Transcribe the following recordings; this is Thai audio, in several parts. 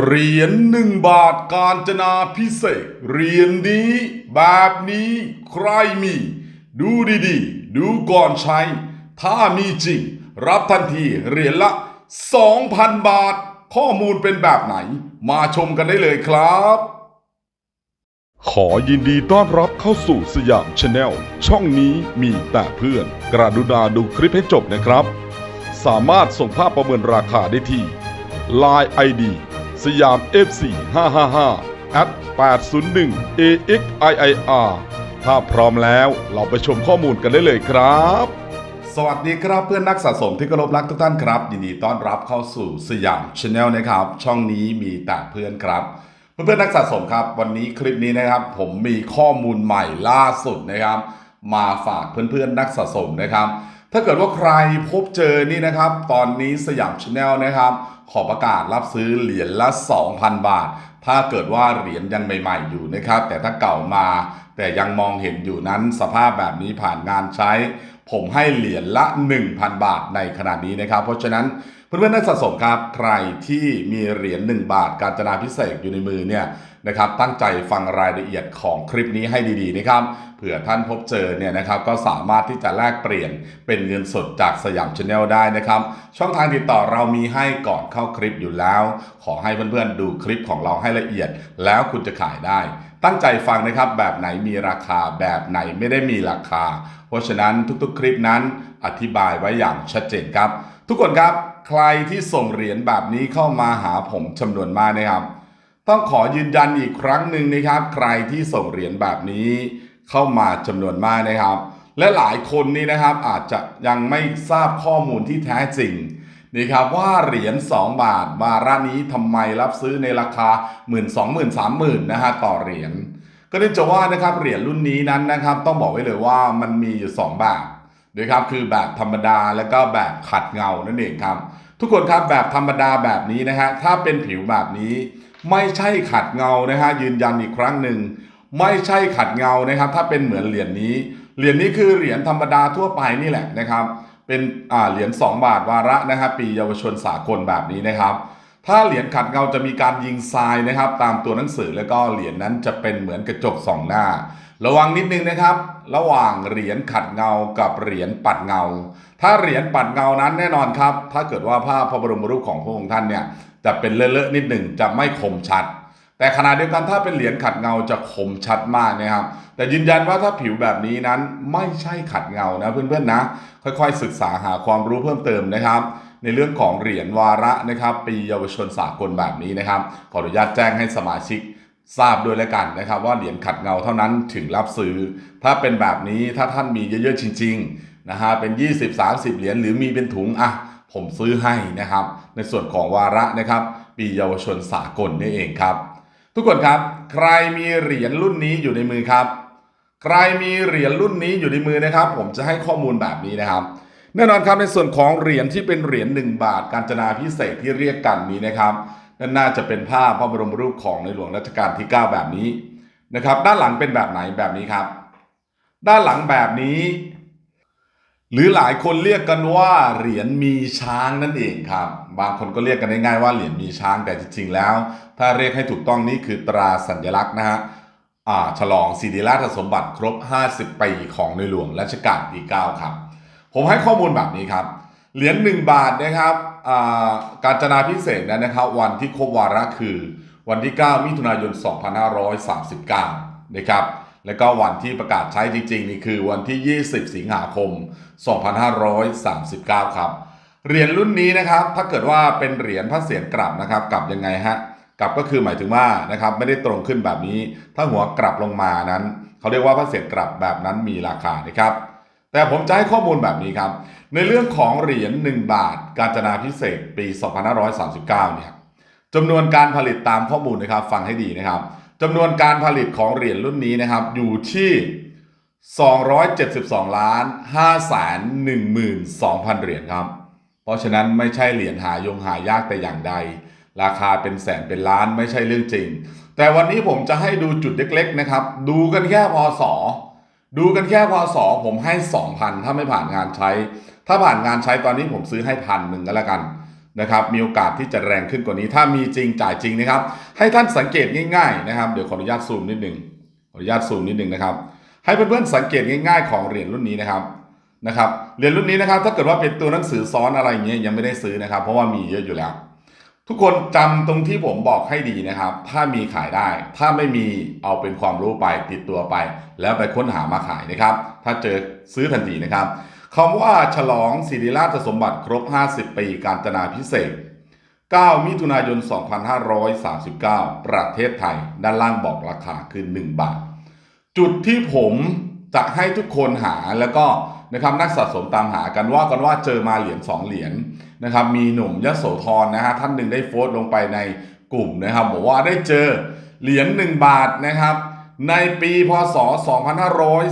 เหรียญหนึ่งบาทกาญจนาพิเศษเหรียญนี้ แบบนี้ใครมี ดูดีๆ ดูก่อนใช้ ถ้ามีจริง รับทันทีเหรียญละ 2,000 บาท ข้อมูลเป็นแบบไหน มาชมกันได้เลยครับ ขอยินดีต้อนรับเข้าสู่สยามชาแนลช่องนี้มีแต่เพื่อน กระดุณาดูคลิปให้จบนะครับ สามารถส่งภาพประเมินราคาได้ที่ Line ID สยาม FC 555 at 801 AXIIR ถ้าพร้อมแล้วเราไปชมข้อมูลกันได้เลยครับ สวัสดีครับเพื่อนนักสะสมที่เคารพรักทุกท่านครับ ยินดีต้อนรับเข้าสู่สยามชาแนลนะครับ ช่องนี้มีแต่เพื่อนครับ เพื่อนๆนักสะสมครับ วันนี้คลิปนี้นะครับ ผมมีข้อมูลใหม่ล่าสุดนะครับ มาฝากเพื่อนๆนักสะสมนะครับ ถ้าเกิดว่าใครพบเจอนี่นะครับ ตอนนี้สยามชาแนลนะครับ ขอประกาศรับซื้อเหรียญละ 2,000 บาท ถ้าเกิดว่าเหรียญยังใหม่ ๆ อยู่นะครับ แต่ถ้าเก่ามา แต่ยังมองเห็นอยู่นั้นสภาพแบบนี้ผ่านงานใช้ ผมให้เหรียญละ 1,000 บาทในขณะนี้นะครับ เพราะฉะนั้น เพื่อนๆนักสะสมครับใครที่มีเหรียญ1บาทการจนาพิเศษอยู่ในมือเนี่ยนะครับตั้งใจฟังรายละเอียดของคลิปนี้ให้ดีๆนะครับเผื่อท่านพบเจอเนี่ยนะครับก็สามารถที่จะแลกเปลี่ยนเป็นเงินสดจากสยามชาแนลได้นะครับ ช่องทางติดต่อเรามีให้ก่อนเข้าคลิปอยู่แล้ว ขอให้เพื่อนๆดูคลิปของเราให้ละเอียด แล้วคุณจะขายได้ ตั้งใจฟังนะครับแบบไหนมีราคาแบบไหนไม่ได้มีราคา เพราะฉะนั้นทุกๆ คลิปนั้นอธิบายไว้อย่างชัดเจนครับ ทุกคนครับ ใครที่ส่งเหรียญแบบนี้เข้ามาหาผมจำนวนมากนะครับ ต้องขอยืนยันอีกครั้งหนึ่งนะครับ ใครที่ส่งเหรียญแบบนี้เข้ามาจำนวนมากนะครับ และหลายคนนี่นะครับอาจจะยังไม่ทราบข้อมูลที่แท้จริงนะครับว่าเหรียญ2 บาทวาระนี้ทำไมรับซื้อในราคา 1 2 0 0 0 0 3 0 0 0นะฮะต่อเหรียญก็เนื่องจากว่านะครับเหรียญรุ่นนี้นั้นนะครับ ต้องบอกไว้เลยว่ามันมีอยู่2แบบ นะครับคือแบบธรรมดาแล้วก็แบบขัดเงานั่นเองครับ ทุกคนครับแบบธรรมดาแบบนี้นะฮะถ้าเป็นผิวแบบนี้ไม่ใช่ขัดเงานะฮะยืนยันอีกครั้งหนึ่งไม่ใช่ขัดเงานะครับ ถ้าเป็นเหมือนเหรียญนี้เหรียญนี้คือเหรียญธรรมดาทั่วไปนี่แหละนะครับ เป็นอ่าเหรียญ2บาทวาระนะครับปีเยาวชนสากลแบบนี้นะครับ ถ้าเหรียญขัดเงาจะมีการยิงทรายนะครับ ตามตัวหนังสือแล้วก็เหรียญนั้นจะเป็นเหมือนกระจกสองหน้า ระวังนิดนึงนะครับ ระหว่างเหรียญขัดเงากับเหรียญปัดเงา ถ้าเหรียญปัดเงานั้นแน่นอนครับ ถ้าเกิดว่าภาพพระบรมรูปของพระองค์ท่านเนี่ยจะเป็นเลอะๆนิดหนึ่งจะไม่คมชัด แต่ขณะเดียวกันถ้าเป็นเหรียญขัดเงาจะคมชัดมากนะครับ แต่ยืนยันว่าถ้าผิวแบบนี้นั้นไม่ใช่ขัดเงานะเพื่อนๆนะ ค่อยๆ ศึกษาหาความรู้เพิ่มเติมนะครับ ในเรื่องของเหรียญวาระนะครับ ปีเยาวชนสากลแบบนี้นะครับ ขออนุญาตแจ้งให้สมาชิก ทราบด้วยแล้วกันนะครับ ว่าเหรียญขัดเงาเท่านั้นถึงรับซื้อ ถ้าเป็นแบบนี้ถ้าท่านมีเยอะๆจริงๆนะฮะเป็น 20-30 เหรียญหรือมีเป็นถุงอะผมซื้อให้นะครับ ในส่วนของวาระนะครับ ปีเยาวชนสากลนี่เองครับ ทุกคนครับ ใครมีเหรียญรุ่นนี้อยู่ในมือครับ ใครมีเหรียญรุ่นนี้อยู่ในมือนะครับ ผมจะให้ข้อมูลแบบนี้นะครับ แน่นอนครับในส่วนของเหรียญที่เป็นเหรียญ1บาทการจนาพิเศษที่เรียกกันนี้นะครับ นั่นน่าจะเป็นภาพพระบรมรูปของในหลวงรัชกาลที่ 9 แบบนี้นะครับ ด้านหลังเป็นแบบไหนแบบนี้ครับ ด้านหลังแบบนี้ หรือหลายคนเรียกกันว่าเหรียญมีช้างนั่นเองครับ บางคนก็เรียกกันง่ายๆว่าเหรียญมีช้างแต่จริงๆแล้ว ถ้าเรียกให้ถูกต้องนี่คือตราสัญลักษณ์นะฮะฉลองสิริราชสมบัติครบ 50 ปีของในหลวงรัชกาลที่ 9 ครับ ผมให้ข้อมูลแบบนี้ครับ เหรียญ1บาทนะครับการจนาพิเศษนั้นนะครับ วันที่ครบวาระคือ วันที่ 9 มิถุนายน 2539 นะครับ แล้วก็วันที่ประกาศใช้จริงๆ นี่คือวันที่ 20 สิงหาคม 2539 ครับ เหรียญรุ่นนี้นะครับ ถ้าเกิดว่าเป็นเหรียญพระเศียรกลับนะครับ กลับยังไงฮะ กลับก็คือหมายถึงว่านะครับไม่ได้ตรงขึ้นแบบนี้ ถ้าหัวกลับลงมานั้น เขาเรียกว่าพระเศียรกลับแบบนั้นมีราคานะครับ แต่ผมจะให้ข้อมูลแบบนี้ครับ ในเรื่องของเหรียญ1บาท การจนาพิเศษปี 2539 เนี่ยจำนวนการผลิตตามข้อมูลนะครับฟังให้ดีนะครับจำนวนการผลิตของเหรียญรุ่นนี้นะครับอยู่ที่ 272 ล้าน5แสน12,000 เหรียญครับ เพราะฉะนั้นไม่ใช่เหรียญหายงหายากแต่อย่างใด ราคาเป็นแสนเป็นล้านไม่ใช่เรื่องจริง แต่วันนี้ผมจะให้ดูจุดเล็กๆนะครับ ดูกันแค่พศ ดูกันแค่พศผมให้2,000ถ้าไม่ผ่านงานใช้ ถ้าผ่านงานใช้ตอนนี้ผมซื้อให้พันหนึ่งก็แล้วกันนะครับมีโอกาสที่จะแรงขึ้นกว่านี้ ถ้ามีจริงจ่ายจริงนะครับ ให้ท่านสังเกตง่ายๆนะครับเดี๋ยวขออนุญาตซูมนิดหนึ่งขออนุญาตซูมนิดหนึ่งนะครับ ให้เพื่อนๆสังเกตง่ายๆ ของเหรียญรุ่นนี้นะครับนะครับเหรียญรุ่นนี้นะครับถ้าเกิดว่าเป็นตัวหนังสือซ้อนอะไรอย่างเงี้ยยังไม่ได้ซื้อนะครับ เพราะว่ามีเยอะอยู่แล้ว ทุกคนจำตรงที่ผมบอกให้ดีนะครับ ถ้ามีขายได้ ถ้าไม่มีเอาเป็นความรู้ไปติดตัวไป แล้วไปค้นหามาขายนะครับ ถ้าเจอซื้อทันทีนะครับคำว่าฉลองศิริราชสมบัติครบ 50 ปีการจนาพิเศษ 9 มิถุนายน 2539 ประเทศไทย ด้านล่างบอกราคาคือ 1 บาท จุดที่ผมจะให้ทุกคนหาแล้วก็นะครับนักสะสมตามหากันว่ากันว่าเจอมาเหรียญ2เหรียญ นะครับมีหนุ่มยโสธรนะฮะท่านหนึ่งได้โพสต์ลงไปในกลุ่มนะครับบอกว่าได้เจอเหรียญ1บาทนะครับในปีพศ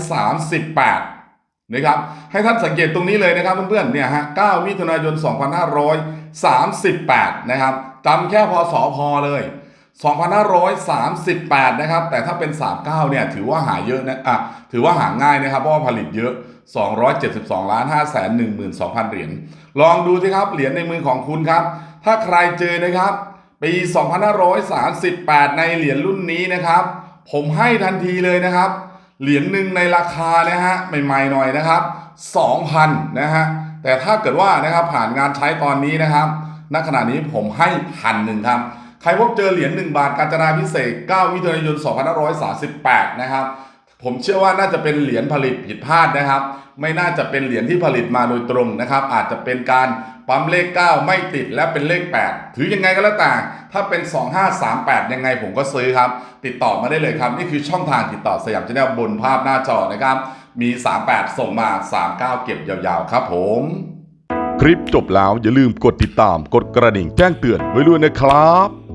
2538 นะครับ ให้ท่านสังเกตตรงนี้เลยนะครับเพื่อนๆ เนี่ยฮะ 9 มิถุนายน 2538 นะครับจำแค่พศพอเลย 2538 นะครับ แต่ถ้าเป็น 39 เนี่ย ถือว่าหาเยอะนะ อะ ถือว่าหาง่ายนะครับ เพราะว่าผลิตเยอะ 272ล้าน5แสน12,000 เหรียญ ลองดูสิครับ เหรียญในมือของคุณครับ ถ้าใครเจอนะครับ ปี 2538 ในเหรียญรุ่นนี้นะครับ ผมให้ทันทีเลยนะครับ เหรียญหนึ่งในราคานะฮะใหม่ๆหน่อยนะครับ 2,000 นะฮะ แต่ถ้าเกิดว่านะครับผ่านงานใช้ตอนนี้นะครับ ณ ขณะนี้ผมให้พันหนึ่งครับ ใครพบเจอเหรียญ1บาทกาญจนาพิเศษก9มิถุนายน 2538 นะครับ ผมเชื่อว่าน่าจะเป็นเหรียญผลิตผิดพลาดนะครับ ไม่น่าจะเป็นเหรียญที่ผลิตมาโดยตรงนะครับ อาจจะเป็นการปั๊มเลข 9 ไม่ติดและเป็นเลข 8 ถือยังไงก็แล้วแต่ถ้าเป็น 2538 ยังไงผมก็ซื้อครับ ติดต่อมาได้เลยครับ นี่คือช่องทางติดต่อสยามชาแนลบนภาพหน้าจอนะครับ มี 38 ส่งมา 39 เก็บยาวๆ ครับผม คลิปจบแล้วอย่าลืมกดติดตามกดกระดิ่งแจ้งเตือนไว้ด้วยนะครับ